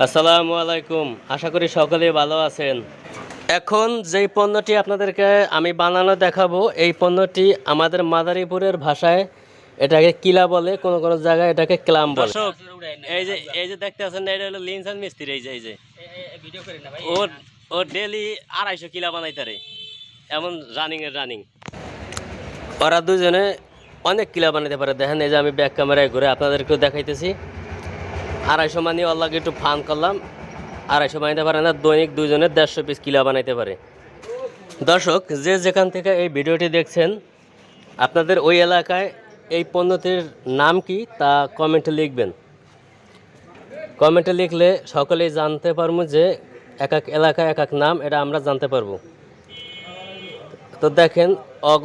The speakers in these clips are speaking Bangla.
আসসালামু আলাইকুম। আশা করি সকলেই ভালো আছেন। এখন যেই পণ্যটি আপনাদেরকে আমি বানানো দেখাবো, এই পণ্যটি আমাদের মাদারীপুরের ভাষায় এটাকে কিলা বলে, কোন কোন জায়গায় এটাকে ক্লাম বলে। এই যে এই যে দেখতে আছেন, এটা হলো লিনসান মিস্ত্রি, এই যে এই যে। ও ও ডেলি আড়াইশো কিলা বানাইতারে এমন রানিং এর রানিং ওরা দুজনে অনেক কিলা বানাইতে পারে। দেখেন, এই যে আমি ব্যাক ক্যামেরায় ঘুরে আপনাদেরকেও দেখাইতেছি। আড়াইশো মানি আল্লাহকে একটু ফান করলাম। আড়াইশো বানাইতে পারে না, দৈনিক দুজনে দেড়শো পিস কিলা বানাইতে পারে। দর্শক, যে যেখান থেকে এই ভিডিওটি দেখছেন, আপনাদের ওই এলাকায় এই পণ্যটির নাম কি তা কমেন্টে লিখবেন। কমেন্টে লিখলে সকলেই জানতে পারব যে এক এক এলাকায় এক এক নাম, এটা আমরা জানতে পারব। তো দেখেন, অগ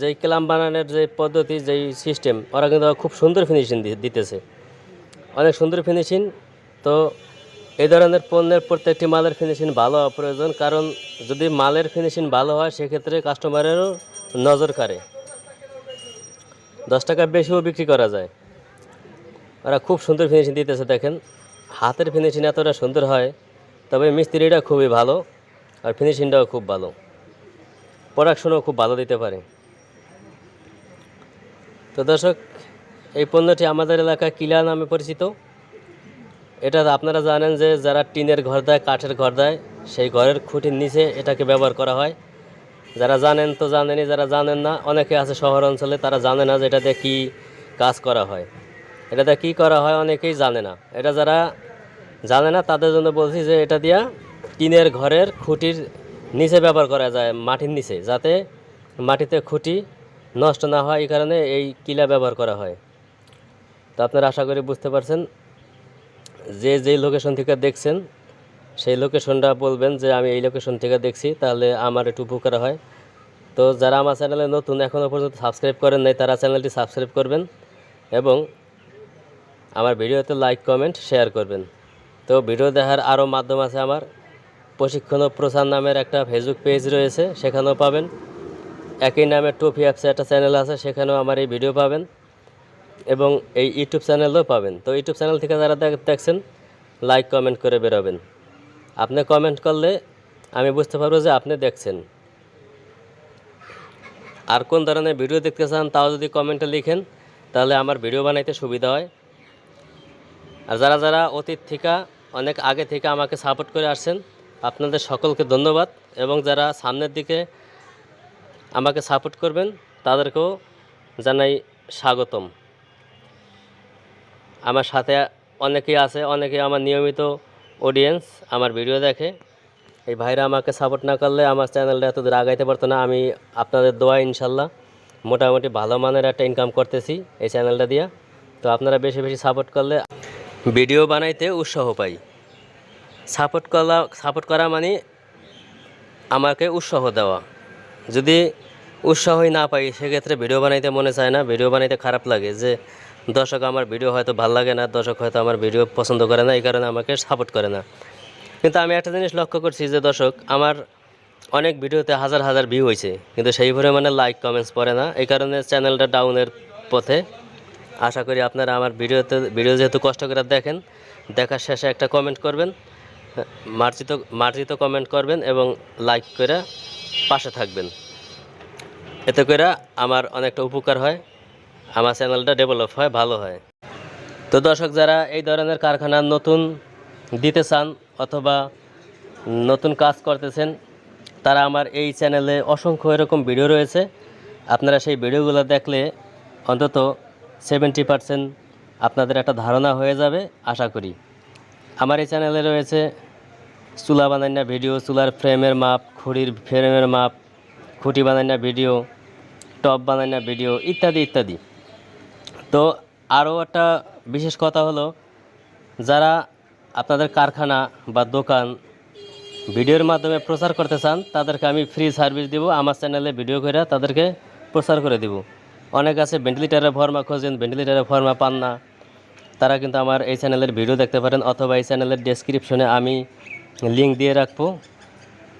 যেই ক্লাম বানানোর যে পদ্ধতি, যেই সিস্টেম ওরা কিন্তু খুব সুন্দর ফিনিশিং দিতেছে। অনেক সুন্দর ফিনিশিং তো এই ধরনের পণ্যের প্রত্যেকটি মালের ফিনিশিং ভালো হওয়া প্রয়োজন, কারণ যদি মালের ফিনিশিং ভালো হয়, সেক্ষেত্রে কাস্টমারেরও নজর কাড়ে। দশ টাকা বেশিও বিক্রি করা যায়। ওরা খুব সুন্দর ফিনিশিং দিতেছে, দেখেন। হাতের ফিনিশিং এতটা সুন্দর হয়, তবে মিস্ত্রিটা খুবই ভালো, আর ফিনিশিংটাও খুব ভালো। প্রোডাকশনও খুব ভালো দিতে পারে। তো দর্শক এই পণ্যটি আমাদের এলাকায় কিলা নামে পরিচিত। এটা আপনারা জানেন যে যারা টিনের ঘর দেয়, কাঠের ঘর দেয়, সেই ঘরের খুঁটির নিচে এটাকে ব্যবহার করা হয়। যারা জানেন তো জানেনই যারা জানেন না, অনেকে আছে শহর অঞ্চলে, তারা জানে না যে এটাতে কী কাজ করা হয়। এটাতে কী করা হয় অনেকেই জানে না। এটা যারা জানে না, তাদের জন্য বলছি যে এটা দিয়া টিনের ঘরের খুঁটির নিচে ব্যবহার করা যায়, মাটির নিচে, যাতে মাটিতে খুঁটি নষ্ট না হয়, এই কারণে এই কিলা ব্যবহার করা হয়। তো আপনারা আশা করি বুঝতে পারছেন যে যেই লোকেশন থেকে দেখছেন, সেই লোকেশনটা বলবেন যে আমি এই লোকেশন থেকে দেখছি, তাহলে আমার একটু উপকার হয়। তো যারা আমার চ্যানেলে নতুন এখনও পর্যন্ত সাবস্ক্রাইব করেন নাই, তারা চ্যানেলটি সাবস্ক্রাইব করবেন এবং আমার ভিডিওতে লাইক কমেন্ট শেয়ার করবেন। তো ভিডিও দেখার আরও মাধ্যম আছে আমার। প্রশিক্ষণ ও প্রচার নামের একটা ফেসবুক পেজ রয়েছে, সেখানেও পাবেন। একই নামে টপি অ্যাপসে একটা চ্যানেল আছে, সেখানেও আমার এই ভিডিও পাবেন। এবং এই ইউটিউব চ্যানেলও পাবেন। তো ইউটিউব চ্যানেল থেকে যারা দেখছেন লাইক কমেন্ট করে বেরোবেন। আপনি কমেন্ট করলে আমি বুঝতে পারব যে আপনি দেখছেন। আর কোন ধরনের ভিডিও দেখতে চান তাও যদি কমেন্টে লিখেন, তাহলে আমার ভিডিও বানাইতে সুবিধা হয়। আর যারা যারা অতীত থেকে, অনেক আগে থেকে আমাকে সাপোর্ট করে আসছেন, আপনাদের সকলকে ধন্যবাদ। এবং যারা সামনের দিকে আমাকে সাপোর্ট করবেন, তাদেরকেও জানাই স্বাগতম। আমার সাথে অনেকেই আছে অনেকে আমার নিয়মিত অডিয়েন্স আমার ভিডিও দেখে। এই ভাইরা আমাকে সাপোর্ট না করলে আমার চ্যানেলটা এত দূর আগাইতে পারতো না, আমি আপনাদের দোয়া ইনশাল্লাহ মোটামুটি ভালো মানের একটা ইনকাম করতেছি এই চ্যানেলটা দিয়ে। তো আপনারা বেশি বেশি সাপোর্ট করলে ভিডিও বানাইতে উৎসাহ পাই। সাপোর্ট করা সাপোর্ট করা মানে আমাকে উৎসাহ দেওয়া। যদি উৎসাহই না পাই, সেক্ষেত্রে ভিডিও বানাইতে মনে চায় না ভিডিও বানাইতে খারাপ লাগে যে দর্শক, আমার ভিডিও হয়তো ভালো লাগে না, দর্শক হয়তো আমার ভিডিও পছন্দ করে না, এই কারণে আমাকে সাপোর্ট করে না। কিন্তু আমি একটা জিনিস লক্ষ্য করছি যে, দর্শক, আমার অনেক ভিডিওতে হাজার হাজার ভিউ হয়েছে, কিন্তু সেই পরিমাণে লাইক কমেন্টস পড়ে না। এই কারণে চ্যানেলটা ডাউনের পথে। আশা করি আপনারা আমার ভিডিওতে, ভিডিও যেহেতু কষ্ট করে দেখেন, দেখার শেষে একটা কমেন্ট করবেন, মার্জিত মার্জিত কমেন্ট করবেন এবং লাইক করে পাশে থাকবেন। এতে করে আমার অনেকটা উপকার হয়। আমার চ্যানেলটা ডেভেলপ হয়, ভালো হয়। তো দর্শক, যারা এই ধরনের কারখানা নতুন দিতে চান অথবা নতুন কাজ করতেছেন, তারা আমার এই চ্যানেলে অসংখ্য এরকম ভিডিও রয়েছে। আপনারা সেই ভিডিওগুলো দেখলে অন্তত সেভেন্টি পারসেন্ট আপনাদের একটা ধারণা হয়ে যাবে, আশা করি। আমার এই চ্যানেলে রয়েছে চুলা বানান্না ভিডিও চুলার ফ্রেমের মাপ, খুঁড়ির ফ্রেমের মাপ, খুঁটি বানান্না ভিডিও টপ বানান্না ভিডিও ইত্যাদি ইত্যাদি। তো আরও একটা বিশেষ কথা হলো, যারা আপনাদের কারখানা বা দোকান ভিডিওর মাধ্যমে প্রচার করতে চান, তাদেরকে আমি ফ্রি সার্ভিস দিব, আমার চ্যানেলে ভিডিও করে তাদেরকে প্রচার করে দিব। অনেক আছে ভেন্টিলেটারের ফর্মা খোঁজেন ভেন্টিলেটারের ফর্মা পান না। তারা কিন্তু আমার এই চ্যানেলের ভিডিও দেখতে পারেন, অথবা এই চ্যানেলের ডেসক্রিপশনে আমি লিঙ্ক দিয়ে রাখব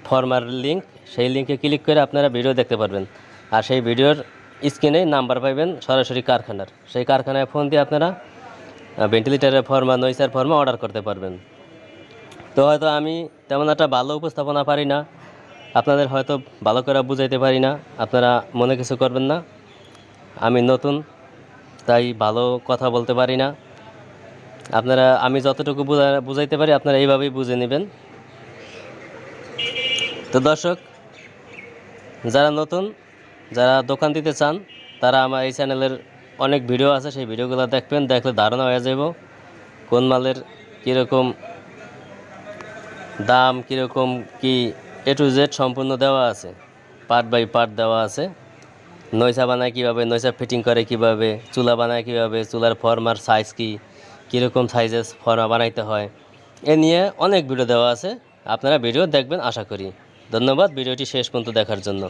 ফর্মার লিঙ্ক সেই লিঙ্কে ক্লিক করে আপনারা ভিডিও দেখতে পারবেন। আর সেই ভিডিওর স্ক্রিনে নাম্বার পাইবেন সরাসরি কারখানার। সেই কারখানায় ফোন দিয়ে আপনারা ভেন্টিলেটারের ফর্মা নইসার ফর্মা অর্ডার করতে পারবেন। তো হয়তো আমি তেমন একটা ভালো উপস্থাপনা পারি না, আপনাদের হয়তো ভালো করে বুঝাইতে পারি না, আপনারা মনে কিছু করবেন না। আমি নতুন, তাই ভালো কথা বলতে পারি না। আপনারা, আমি যতটুকু বুঝা- বুঝাইতে পারি, আপনারা এইভাবেই বুঝে নেবেন। তো দর্শক, যারা নতুন যারা দোকান দিতে চান, তারা আমার এই চ্যানেলের অনেক ভিডিও আছে, সেই ভিডিওগুলো দেখবেন, দেখলে ধারণা হয়ে যাব কোন মালের কীরকম দাম, কীরকম কি এ টু জেড সম্পূর্ণ দেওয়া আছে পার্ট বাই পার্ট দেওয়া আছে। নৈসা বানায় কীভাবে নৈসা ফিটিং করে কীভাবে, চুলা বানায় কীভাবে, চুলার ফর্মার সাইজ কী, কীরকম সাইজের ফর্মা বানাইতে হয়, এ নিয়ে অনেক ভিডিও দেওয়া আছে। আপনারা ভিডিও দেখবেন, আশা করি। ধন্যবাদ, ভিডিওটি শেষ পর্যন্ত দেখার জন্য।